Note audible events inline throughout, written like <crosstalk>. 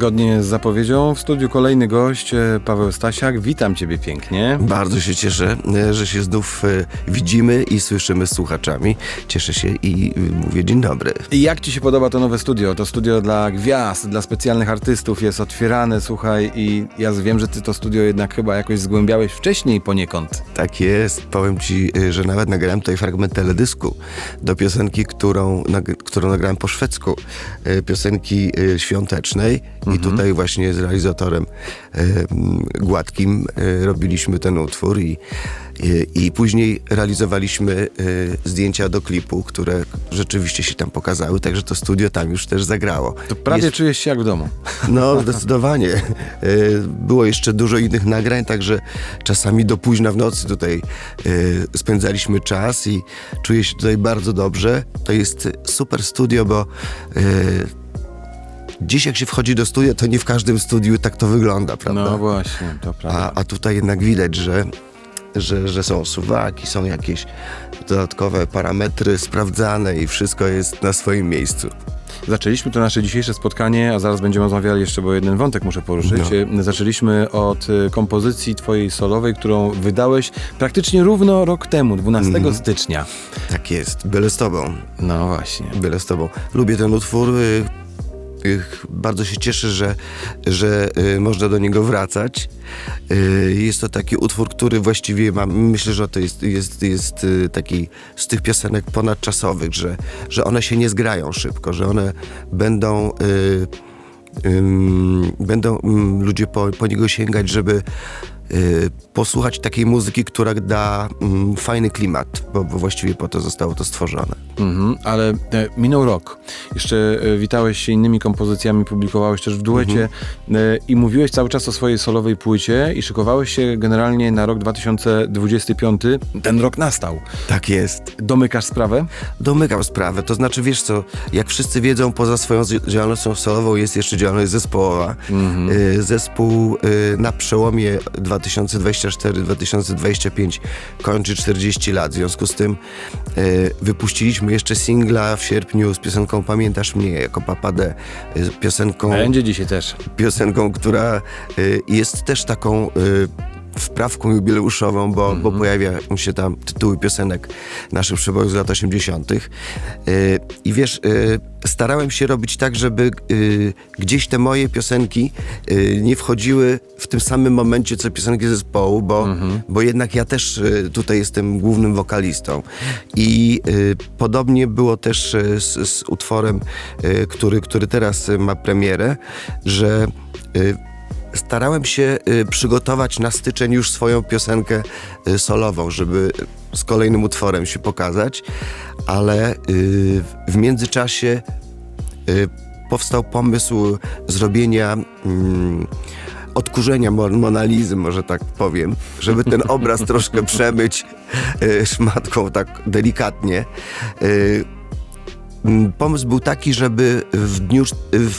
Zgodnie z zapowiedzią w studiu kolejny gość, e, Paweł Stasiak. Witam ciebie pięknie. Bardzo się cieszę, e, że się znów e, widzimy i słyszymy z słuchaczami. Cieszę się i mówię dzień dobry. I jak ci się podoba to nowe studio? To studio dla gwiazd, dla specjalnych artystów jest otwierane, słuchaj, i ja wiem, że ty to studio jednak chyba jakoś zgłębiałeś wcześniej poniekąd. Tak jest. Powiem ci, że nawet nagrałem tutaj fragment teledysku do piosenki, którą, nag- którą nagrałem po szwedzku. Piosenki e, i tutaj właśnie z realizatorem e, Gładkim e, robiliśmy ten utwór i, i, i później realizowaliśmy e, zdjęcia do klipu, które rzeczywiście się tam pokazały, także to studio tam już też zagrało. To prawie Jest- czujesz się jak w domu. <laughs> no, zdecydowanie. E, Było jeszcze dużo innych nagrań, także czasami do późna w nocy tutaj e, spędzaliśmy czas i czuję się tutaj bardzo dobrze. To jest super studio, bo e, dziś jak się wchodzi do studia, to nie w każdym studiu tak to wygląda, prawda? No właśnie, to prawda. A, a tutaj jednak widać, że, że, że są suwaki, są jakieś dodatkowe parametry sprawdzane i wszystko jest na swoim miejscu. Zaczęliśmy to nasze dzisiejsze spotkanie, a zaraz będziemy rozmawiali jeszcze, bo jeden wątek muszę poruszyć. No. E, Zaczęliśmy od e, kompozycji twojej solowej, którą wydałeś praktycznie równo rok temu, 12 Mhm. stycznia. Tak jest, byle z tobą. No właśnie. Byle z tobą. Lubię ten utwór. Bardzo się cieszę, że, że y, można do niego wracać. Y, Jest to taki utwór, który właściwie mam, myślę, że to jest, jest, jest y, taki z tych piosenek ponadczasowych, że, że one się nie zgrają szybko, że one będą. będą ym, ludzie po, po niego sięgać, żeby posłuchać takiej muzyki, która da ym, fajny klimat, bo, bo właściwie po to zostało to stworzone. Mhm, ale e, minął rok. Jeszcze e, witałeś się innymi kompozycjami, publikowałeś też w duecie e, i mówiłeś cały czas o swojej solowej płycie i szykowałeś się generalnie na rok 2025. Ten rok nastał. Tak jest. Domykasz sprawę? Domykam sprawę. To znaczy, wiesz co, jak wszyscy wiedzą, poza swoją działalnością solową jest jeszcze działalność zespołowa. Y, Zespół y, na przełomie 2024-2025 kończy 40 lat. W związku z tym y, wypuściliśmy jeszcze singla w sierpniu z piosenką Pamiętasz mnie jako Papa D. y, Z piosenką Będzie dzisiaj też. piosenką, która y, jest też taką wprawką jubileuszową, bo, bo pojawiają się tam tytuły piosenek naszych przebojów z lat 80. Y, I wiesz, y, starałem się robić tak, żeby y, gdzieś te moje piosenki y, nie wchodziły w tym samym momencie, co piosenki zespołu, bo, bo jednak ja też y, tutaj jestem głównym wokalistą. I y, podobnie było też y, z, z utworem, y, który, który teraz ma premierę, że starałem się przygotować na styczeń już swoją piosenkę solową, żeby z kolejnym utworem się pokazać, ale y, w międzyczasie y, powstał pomysł zrobienia mm, odkurzenia Mon- Monalizy, może tak powiem, żeby ten obraz troszkę <laughs> przemyć y, szmatką tak delikatnie. Pomysł był taki, żeby w dniu,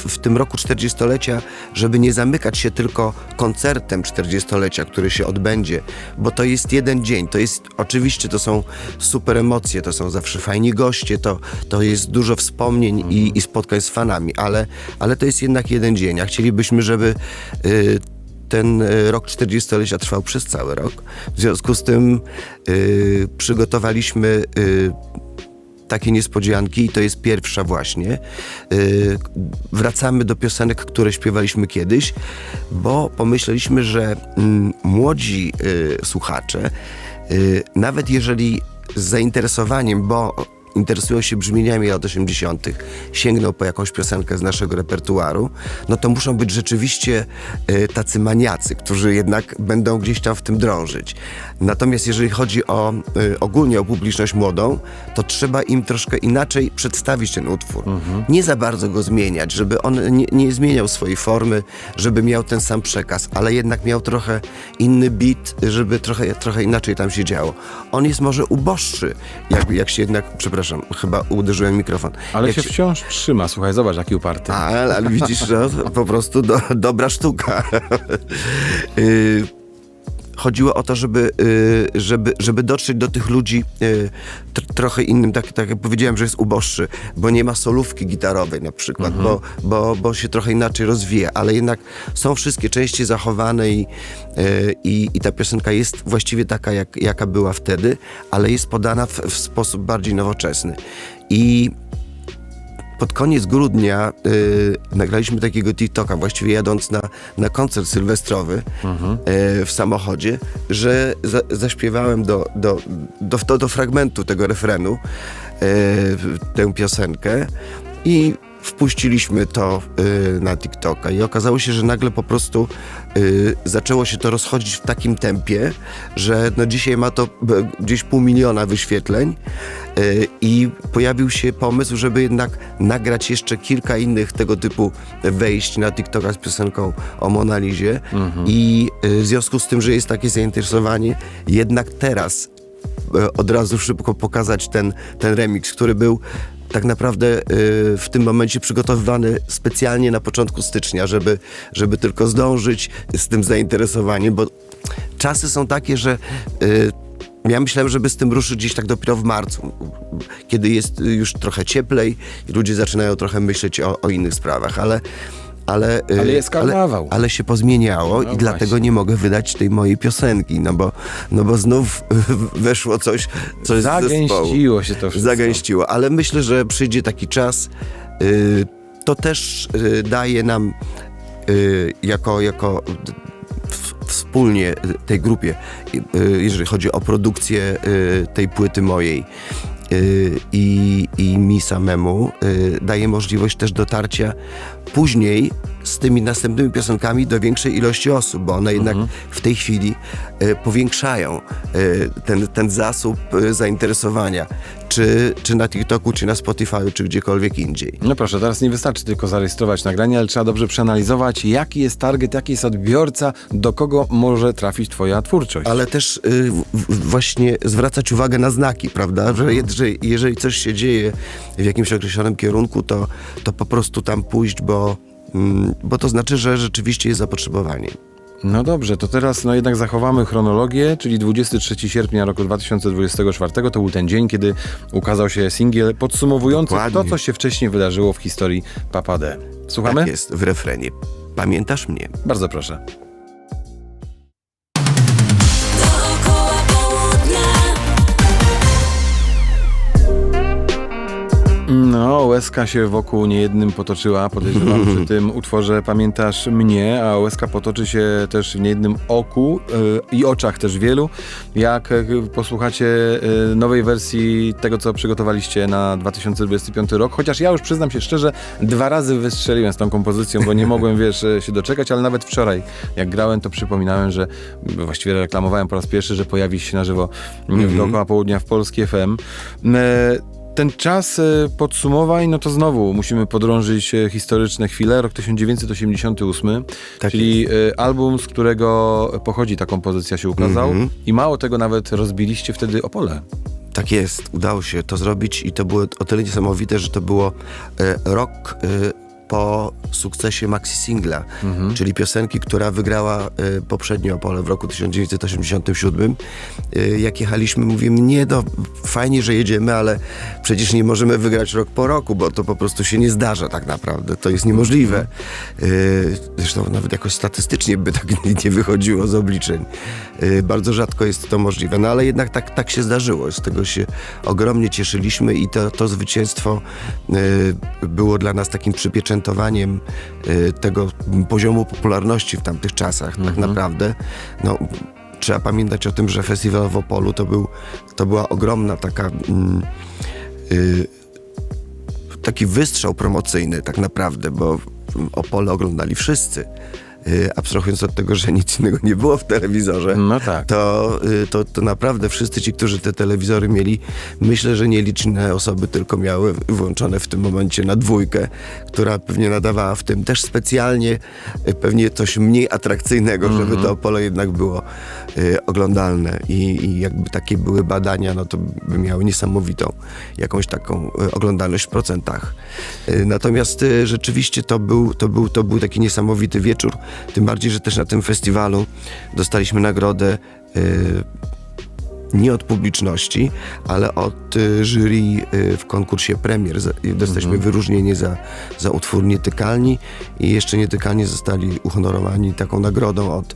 w tym roku 40-lecia, żeby nie zamykać się tylko koncertem 40-lecia, który się odbędzie, bo to jest jeden dzień. To jest, oczywiście to są super emocje, to są zawsze fajni goście, to, to jest dużo wspomnień i, i spotkań z fanami, ale, ale to jest jednak jeden dzień. A chcielibyśmy, żeby y, ten y, rok 40-lecia trwał przez cały rok. W związku z tym y, przygotowaliśmy y, takie niespodzianki i to jest pierwsza właśnie. Yy, wracamy do piosenek, które śpiewaliśmy kiedyś, bo pomyśleliśmy, że mm, młodzi yy, słuchacze, yy, nawet jeżeli z zainteresowaniem, bo interesują się brzmieniami lat 80., sięgną po jakąś piosenkę z naszego repertuaru, no to muszą być rzeczywiście y, tacy maniacy, którzy jednak będą gdzieś tam w tym drążyć. Natomiast jeżeli chodzi o y, ogólnie o publiczność młodą, to trzeba im troszkę inaczej przedstawić ten utwór. Nie za bardzo go zmieniać, żeby on nie, nie zmieniał swojej formy, żeby miał ten sam przekaz, ale jednak miał trochę inny beat, żeby trochę, trochę inaczej tam się działo. On jest może uboższy, jak, jak się jednak, przepraszam, chyba uderzyłem mikrofon. Ale jak się wciąż trzyma, słuchaj, zobacz jaki uparty. ale, ale widzisz, że po prostu do, dobra sztuka. <laughs> Chodziło o to, żeby, y, żeby, żeby dotrzeć do tych ludzi y, tr- trochę innym, tak, tak jak powiedziałem, że jest uboższy, bo nie ma solówki gitarowej na przykład, bo, bo, bo się trochę inaczej rozwija, ale jednak są wszystkie części zachowane i, y, i, i ta piosenka jest właściwie taka, jak, jaka była wtedy, ale jest podana w, w sposób bardziej nowoczesny. I pod koniec grudnia y, nagraliśmy takiego TikToka, właściwie jadąc na, na koncert sylwestrowy y, w samochodzie, że za, zaśpiewałem do, do, do, do, do fragmentu tego refrenu y, tę piosenkę i wpuściliśmy to y, na TikToka i okazało się, że nagle po prostu y, zaczęło się to rozchodzić w takim tempie, że no dzisiaj ma to gdzieś pół miliona wyświetleń y, i pojawił się pomysł, żeby jednak nagrać jeszcze kilka innych tego typu wejść na TikToka z piosenką o Monalizie. I y, w związku z tym, że jest takie zainteresowanie, jednak teraz od razu szybko pokazać ten, ten remix, który był tak naprawdę e, w tym momencie przygotowywany specjalnie na początku stycznia, żeby, żeby tylko zdążyć z tym zainteresowaniem, bo czasy są takie, że e, ja myślałem, żeby z tym ruszyć gdzieś tak dopiero w marcu, kiedy jest już trochę cieplej i ludzie zaczynają trochę myśleć o, o innych sprawach, ale ale, e, Ale jest karnawał. Ale, ale się pozmieniało No i dlatego właśnie. nie mogę wydać tej mojej piosenki, no bo, no bo znów <laughs> weszło coś, coś. Zagęściło się to wszystko. Zagęściło, ale myślę, że przyjdzie taki czas. y, to też y, daje nam y, jako, jako wspólnie tej grupie, y, jeżeli chodzi o produkcję y, tej płyty mojej y, i, i mi samemu, y, daje możliwość też dotarcia później z tymi następnymi piosenkami do większej ilości osób, bo one jednak w tej chwili y, powiększają y, ten, ten zasób y, zainteresowania, czy, czy na TikToku, czy na Spotify, czy gdziekolwiek indziej. No proszę, teraz nie wystarczy tylko zarejestrować nagranie, ale trzeba dobrze przeanalizować, jaki jest target, jaki jest odbiorca, do kogo może trafić twoja twórczość. ale też w- w- właśnie zwracać uwagę na znaki, prawda? Że, je- że jeżeli coś się dzieje w jakimś określonym kierunku, to, to po prostu tam pójść, bo, bo to znaczy, że rzeczywiście jest zapotrzebowanie. No dobrze, to teraz no jednak zachowamy chronologię, czyli 23 sierpnia roku 2024 to był ten dzień, kiedy ukazał się singiel podsumowujący Dokładnie. to, co się wcześniej wydarzyło w historii Papa D. Słuchamy? Tak jest w refrenie. Pamiętasz mnie? Bardzo proszę. No, łezka się wokół niejednym potoczyła, podejrzewam przy <laughs> tym utworze Pamiętasz mnie, a łezka potoczy się też w niejednym oku y, i oczach też wielu, jak y, posłuchacie y, nowej wersji tego, co przygotowaliście na 2025 rok, chociaż ja już przyznam się szczerze, dwa razy wystrzeliłem z tą kompozycją, bo nie mogłem, wiesz, się doczekać, ale nawet wczoraj, jak grałem, to przypominałem, że właściwie reklamowałem po raz pierwszy, że pojawi się na żywo w dookoła południa w Polski FM. E, ten czas e, podsumowań, no to znowu musimy podrążyć e, historyczne chwile. Rok 1988, Tak czyli e, album, z którego pochodzi ta kompozycja się ukazał. Mhm. I mało tego, nawet rozbiliście wtedy Opole. Tak jest, udało się to zrobić i to było o tyle niesamowite, że to było e, rok po sukcesie maxi singla, czyli piosenki, która wygrała e, poprzednio Opole w roku 1987. E, jak jechaliśmy, mówimy, nie, no fajnie, że jedziemy, ale przecież nie możemy wygrać rok po roku, bo to po prostu się nie zdarza tak naprawdę, to jest niemożliwe. E, zresztą nawet jakoś statystycznie by tak <laughs> nie, nie wychodziło z obliczeń. E, bardzo rzadko jest to możliwe, no ale jednak tak, tak się zdarzyło. Z tego się ogromnie cieszyliśmy i to, to zwycięstwo e, było dla nas takim przypieczętowaniem e, tego poziomu popularności w tamtych czasach, tak naprawdę. No, trzeba pamiętać o tym, że festiwal w Opolu to, był, to była ogromna taka mm, y, taki wystrzał promocyjny tak naprawdę, bo Opole oglądali wszyscy. Y, Abstrahując od tego, że nic innego nie było w telewizorze, No tak. to, y, to, to naprawdę wszyscy ci, którzy te telewizory mieli, myślę, że nieliczne osoby tylko miały włączone w tym momencie na dwójkę, która pewnie nadawała w tym też specjalnie y, pewnie coś mniej atrakcyjnego, żeby to Opole jednak było y, oglądalne I, i jakby takie były badania, no to by miały niesamowitą jakąś taką oglądalność w procentach. Y, Natomiast y, rzeczywiście to był, to, był, to był taki niesamowity wieczór, Tym bardziej, że też na tym festiwalu dostaliśmy nagrodę y, nie od publiczności, ale od y, jury y, w konkursie premier. Dostaliśmy wyróżnienie za, za utwór Nietykalni i jeszcze Nietykalni zostali uhonorowani taką nagrodą od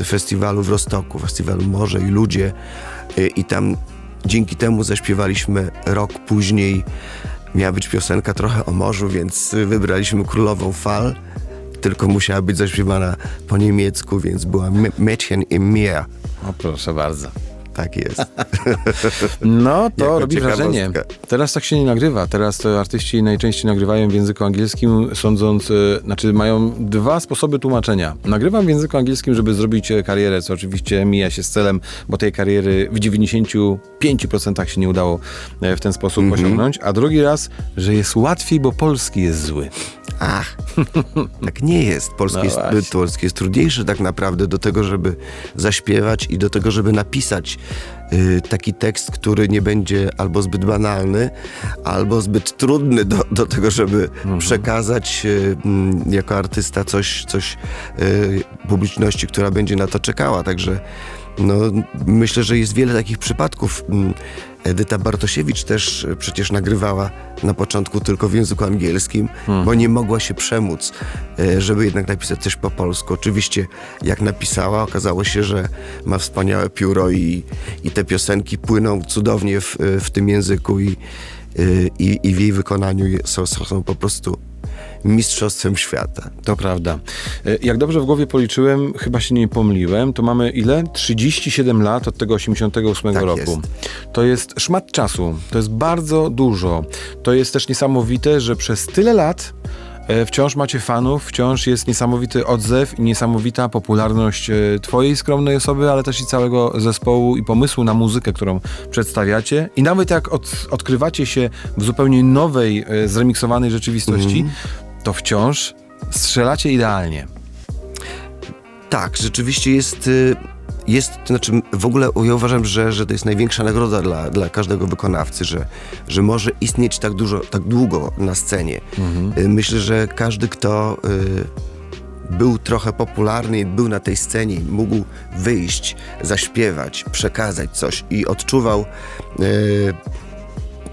y, festiwalu w Rostoku, festiwalu Morze i Ludzie. Y, i tam dzięki temu zaśpiewaliśmy rok później. Miała być piosenka trochę o morzu, więc wybraliśmy Królową Fal tylko musiała być zaśpiewana po niemiecku, więc była Mädchen im Meer. O, proszę bardzo. Tak jest. <laughs> No, to Jako robi wrażenie. Teraz tak się nie nagrywa. Teraz to artyści najczęściej nagrywają w języku angielskim, sądząc, e, znaczy mają dwa sposoby tłumaczenia. Nagrywam w języku angielskim, żeby zrobić e, karierę, co oczywiście mija się z celem, bo tej kariery w 95% się nie udało e, w ten sposób Mhm. osiągnąć. A drugi raz, że jest łatwiej, bo polski jest zły. Ach, <laughs> tak nie jest. Polski, No jest, polski jest trudniejszy tak naprawdę do tego, żeby zaśpiewać i do tego, żeby napisać taki tekst, który nie będzie albo zbyt banalny, albo zbyt trudny do, do tego, żeby Mhm. przekazać y, mm, jako artysta coś, coś y, publiczności, która będzie na to czekała. Także no, myślę, że jest wiele takich przypadków. Edyta Bartosiewicz też y, przecież nagrywała na początku tylko w języku angielskim, bo nie mogła się przemóc, y, żeby jednak napisać coś po polsku. Oczywiście jak napisała, okazało się, że ma wspaniałe pióro i, i te piosenki płyną cudownie w, y, w tym języku i, i, i w jej wykonaniu są, są po prostu mistrzostwem świata. To prawda. E, Jak dobrze w głowie policzyłem, chyba się nie pomyliłem, to mamy ile? 37 lat od tego 88 Tak roku. jest. To jest szmat czasu. To jest bardzo dużo. To jest też niesamowite, że przez tyle lat wciąż macie fanów, wciąż jest niesamowity odzew i niesamowita popularność e, twojej skromnej osoby, ale też i całego zespołu i pomysłu na muzykę, którą przedstawiacie. I nawet jak od, odkrywacie się w zupełnie nowej, e, zremiksowanej rzeczywistości, to wciąż strzelacie idealnie. Tak, rzeczywiście jest, y, jest to znaczy w ogóle ja uważam, że, że to jest największa nagroda dla, dla każdego wykonawcy, że, że może istnieć tak dużo, tak długo na scenie. Y, Myślę, że każdy, kto y, był trochę popularny i był na tej scenie, mógł wyjść, zaśpiewać, przekazać coś i odczuwał y,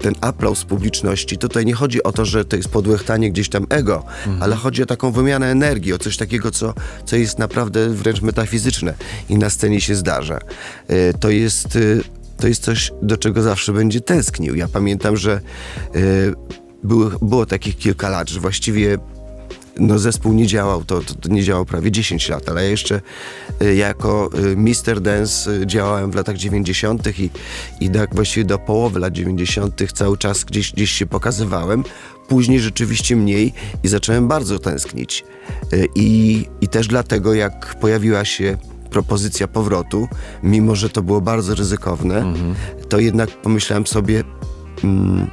ten aplauz publiczności, tutaj nie chodzi o to, że to jest podłechtanie gdzieś tam ego, ale chodzi o taką wymianę energii, o coś takiego, co, co jest naprawdę wręcz metafizyczne i na scenie się zdarza. E, To jest, e, to jest coś, do czego zawsze będzie tęsknił. Ja pamiętam, że e, były, było takich kilka lat, że właściwie no zespół nie działał, to, to, to nie działał prawie 10 lat, ale ja jeszcze y, jako y, Mr. Dance y, działałem w latach 90. i, i tak właściwie do połowy lat 90. cały czas gdzieś, gdzieś się pokazywałem. Później rzeczywiście mniej i zacząłem bardzo tęsknić. I, I też dlatego, jak pojawiła się propozycja powrotu, mimo że to było bardzo ryzykowne, to jednak pomyślałem sobie, mm,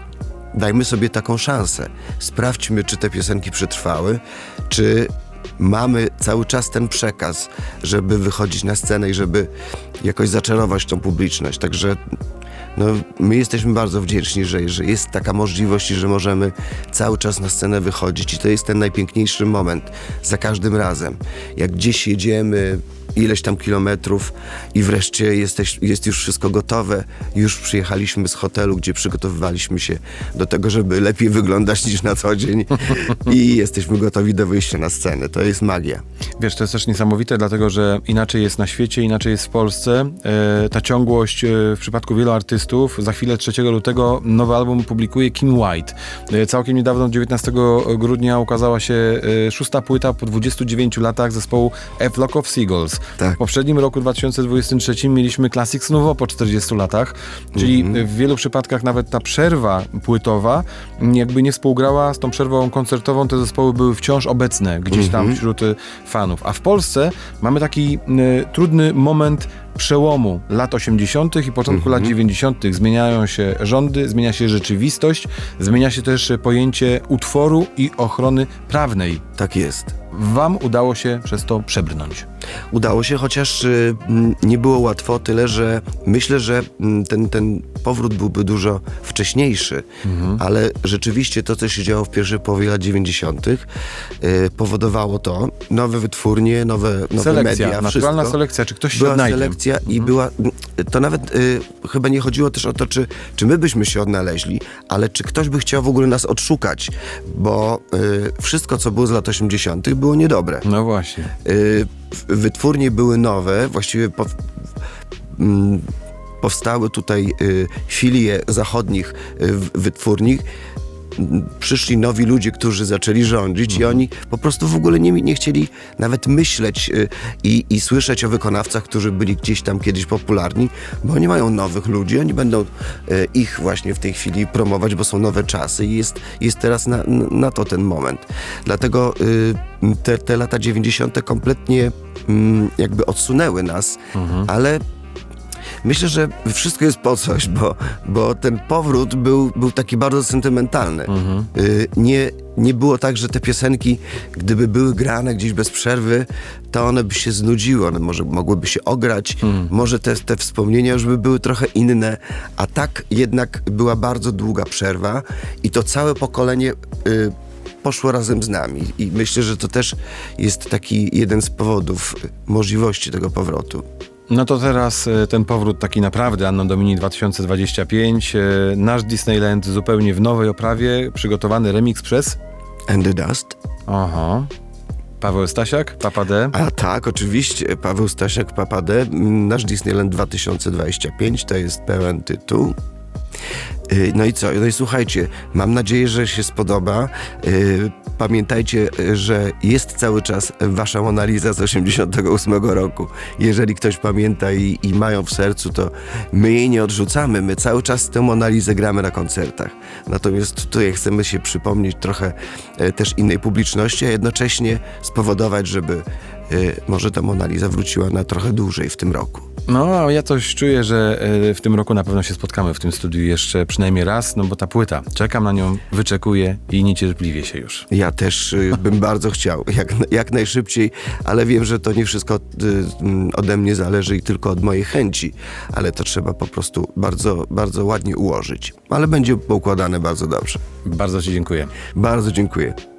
dajmy sobie taką szansę. Sprawdźmy, czy te piosenki przetrwały, czy mamy cały czas ten przekaz, żeby wychodzić na scenę i żeby jakoś zaczarować tą publiczność. Także no, my jesteśmy bardzo wdzięczni, że, że jest taka możliwość i że możemy cały czas na scenę wychodzić i to jest ten najpiękniejszy moment za każdym razem. Jak gdzieś jedziemy ileś tam kilometrów i wreszcie jesteś, jest już wszystko gotowe. Już przyjechaliśmy z hotelu, gdzie przygotowywaliśmy się do tego, żeby lepiej wyglądać niż na co dzień <laughs> i jesteśmy gotowi do wyjścia na scenę. To jest magia. Wiesz, to jest też niesamowite, dlatego że inaczej jest na świecie, inaczej jest w Polsce. E, ta ciągłość e, w przypadku wielu artystów. Za chwilę 3 lutego nowy album publikuje Kim White. E, całkiem niedawno, 19 grudnia, ukazała się szósta płyta po 29 latach zespołu A Flock of Seagulls. Tak. W poprzednim roku 2023 mieliśmy Classics Nouveau po 40 latach, czyli w wielu przypadkach nawet ta przerwa płytowa jakby nie współgrała z tą przerwą koncertową, te zespoły były wciąż obecne gdzieś tam wśród y, fanów. A w Polsce mamy taki y, trudny moment przełomu lat 80. i początku lat 90. zmieniają się rządy, zmienia się rzeczywistość, zmienia się też pojęcie utworu i ochrony prawnej. Tak jest. Wam udało się przez to przebrnąć. Udało się, chociaż y, nie było łatwo, tyle że myślę, że ten, ten powrót byłby dużo wcześniejszy, ale rzeczywiście to, co się działo w pierwszej połowie lat 90., y, powodowało to nowe wytwórnie, nowe, nowe selekcja, media, naturalna wszystko. selekcja. Czy ktoś się Była odnajdzie? Selekcja i była. To nawet y, chyba nie chodziło też o to, czy, czy my byśmy się odnaleźli, ale czy ktoś by chciał w ogóle nas odszukać, bo y, wszystko, co było z lat 80., było niedobre. No właśnie. Y, wytwórnie były nowe, właściwie po, powstały tutaj y, filie zachodnich y, wytwórni. Przyszli nowi ludzie, którzy zaczęli rządzić i oni po prostu w ogóle nie, nie chcieli nawet myśleć y, i, i słyszeć o wykonawcach, którzy byli gdzieś tam kiedyś popularni, bo oni mają nowych ludzi, oni będą y, ich właśnie w tej chwili promować, bo są nowe czasy i jest, jest teraz na, na to ten moment. Dlatego y, te, te lata 90. kompletnie mm, jakby odsunęły nas, ale Myślę, że wszystko jest po coś, bo, bo ten powrót był, był taki bardzo sentymentalny. Y, nie, nie było tak, że te piosenki, gdyby były grane gdzieś bez przerwy, to one by się znudziły, one może mogłyby się ograć, może te, te wspomnienia już by były trochę inne, a tak jednak była bardzo długa przerwa i to całe pokolenie y, poszło razem z nami i myślę, że to też jest taki jeden z powodów możliwości tego powrotu. No to teraz e, ten powrót taki naprawdę Anno Domini 2025. e, Nasz Disneyland zupełnie w nowej oprawie, przygotowany remix przez... And the Dust. Aha. Paweł Stasiak, Papa D. A tak, oczywiście. Paweł Stasiak, Papa D. Nasz Disneyland 2025 to jest pełen tytuł. Yy, No i co? No i słuchajcie, mam nadzieję, że się spodoba. Yy, Pamiętajcie, że jest cały czas wasza Mona Lisa z 88 roku. Jeżeli ktoś pamięta i, i mają w sercu, to my jej nie odrzucamy. My cały czas tę Mona Lisę gramy na koncertach. Natomiast tutaj chcemy się przypomnieć trochę e, też innej publiczności, a jednocześnie spowodować, żeby e, może ta Mona Lisa wróciła na trochę dłużej w tym roku. No, a ja coś czuję, że e, w tym roku na pewno się spotkamy w tym studiu jeszcze przynajmniej raz, no bo ta płyta, czekam na nią, wyczekuję i niecierpliwie się już. Ja też y, bym bardzo chciał, jak, jak najszybciej, ale wiem, że to nie wszystko y, mm, ode mnie zależy i tylko od mojej chęci, ale to trzeba po prostu bardzo, bardzo ładnie ułożyć. Ale będzie poukładane bardzo dobrze. Bardzo Ci dziękuję. Bardzo dziękuję.